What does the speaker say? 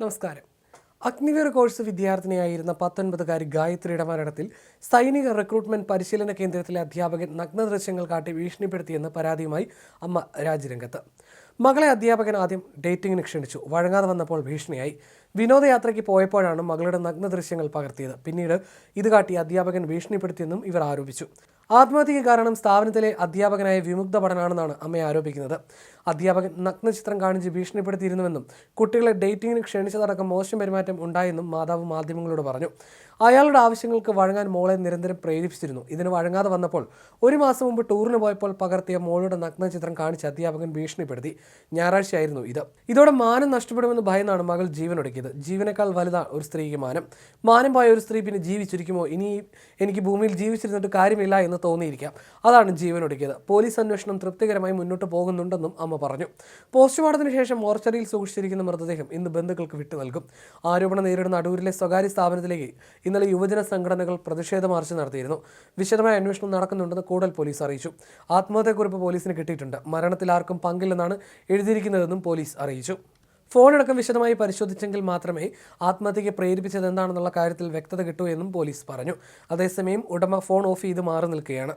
നമസ്കാരം. അഗ്നിവീർ കോഴ്സ് വിദ്യാർത്ഥിനിയായിരുന്ന പത്തൊൻപതുകാരി ഗായത്രിയുടെ മരണത്തിൽ സൈനിക റിക്രൂട്ട്മെന്റ് പരിശീലന കേന്ദ്രത്തിലെ അധ്യാപകൻ നഗ്നദൃശ്യങ്ങൾ കാട്ടി ഭീഷണിപ്പെടുത്തിയെന്ന് പരാതിയുമായി അമ്മ രാജ്യരംഗത്ത്. മകളെ അധ്യാപകൻ ആദ്യം ഡേറ്റിംഗിന് ക്ഷണിച്ചു. വഴങ്ങാതെ വന്നപ്പോൾ ഭീഷണിയായി. വിനോദയാത്രയ്ക്ക് പോയപ്പോഴാണ് മകളുടെ നഗ്ന ദൃശ്യങ്ങൾ പകർത്തിയത്. പിന്നീട് ഇത് കാട്ടി അധ്യാപകൻ ഭീഷണിപ്പെടുത്തിയെന്നും ഇവർ ആരോപിച്ചു. ആത്മഹത്യയ്ക്ക് കാരണം സ്ഥാപനത്തിലെ അധ്യാപകനായ വിമുക്ത പഠനാണെന്നാണ് അമ്മ ആരോപിക്കുന്നത്. അധ്യാപകൻ നഗ്ന ചിത്രം കാണിച്ച് ഭീഷണിപ്പെടുത്തിയിരുന്നുവെന്നും കുട്ടികളെ ഡേറ്റിംഗിന് ക്ഷണിച്ചതടക്കം മോശം പെരുമാറ്റം ഉണ്ടായെന്നും മാതാവ് മാധ്യമങ്ങളോട് പറഞ്ഞു. അയാളുടെ ആവശ്യങ്ങൾക്ക് വഴങ്ങാൻ മോളെ നിരന്തരം പ്രേരിപ്പിച്ചിരുന്നു. ഇതിന് വഴങ്ങാതെ വന്നപ്പോൾ ഒരു മാസം മുമ്പ് ടൂറിന് പോയപ്പോൾ പകർത്തിയ മോളുടെ നഗ്ന ചിത്രം കാണിച്ച് അധ്യാപകൻ ഭീഷണിപ്പെടുത്തി. ഞായറാഴ്ചയായിരുന്നു ഇത്. ഇതോടെ മാനം നഷ്ടപ്പെടുമെന്ന് ഭയന്നാണ് മകൾ ജീവനൊടുക്കിയത്. ജീവനേക്കാൾ വലുതാണ് ഒരു സ്ത്രീക്ക് മാനം. മാനം പോയ ഒരു സ്ത്രീ പിന്നെ ജീവിച്ചിരിക്കുമോ? ഇനി എനിക്ക് ഭൂമിയിൽ ജീവിച്ചിരുന്നിട്ട് കാര്യമില്ല എന്ന് തോന്നിയിരിക്കാം. അതാണ് ജീവനൊടുക്കിയത് പോലീസ് അന്വേഷണം തൃപ്തികരമായി മുന്നോട്ട് പോകുന്നുണ്ടെന്നും അമ്മ പറഞ്ഞു. പോസ്റ്റ്മോർട്ടത്തിന് ശേഷം മോർച്ചറിയിൽ സൂക്ഷിച്ചിരിക്കുന്ന മൃതദേഹം ഇന്ന് ബന്ധുക്കൾക്ക് വിട്ടു നൽകും. ആരോപണം നേരിടുന്ന അടൂരിലെ സ്വകാര്യ സ്ഥാപനത്തിലേക്ക് ഇന്നലെ യുവജന സംഘടനകൾ പ്രതിഷേധ മാർച്ച് നടത്തിയിരുന്നു. വിശദമായ അന്വേഷണം നടക്കുന്നുണ്ടെന്ന് കൂടൽ പോലീസ് അറിയിച്ചു. ആത്മഹത്യാക്കുറിപ്പ് പോലീസിന് കിട്ടിയിട്ടുണ്ട്. മരണത്തിൽ ആർക്കും പങ്കില്ലെന്നാണ് എഴുതിയിരിക്കുന്നതെന്നും പോലീസ് അറിയിച്ചു. ഫോണടക്കം വിശദമായി പരിശോധിച്ചെങ്കിൽ മാത്രമേ ആത്മഹത്യയ്ക്ക് പ്രേരിപ്പിച്ചത് എന്താണെന്നുള്ള കാര്യത്തിൽ വ്യക്തത കിട്ടൂ എന്നും പോലീസ് പറഞ്ഞു. അതേസമയം ഉടമ ഫോൺ ഓഫ് ചെയ്ത് മാറി നിൽക്കുകയാണ്.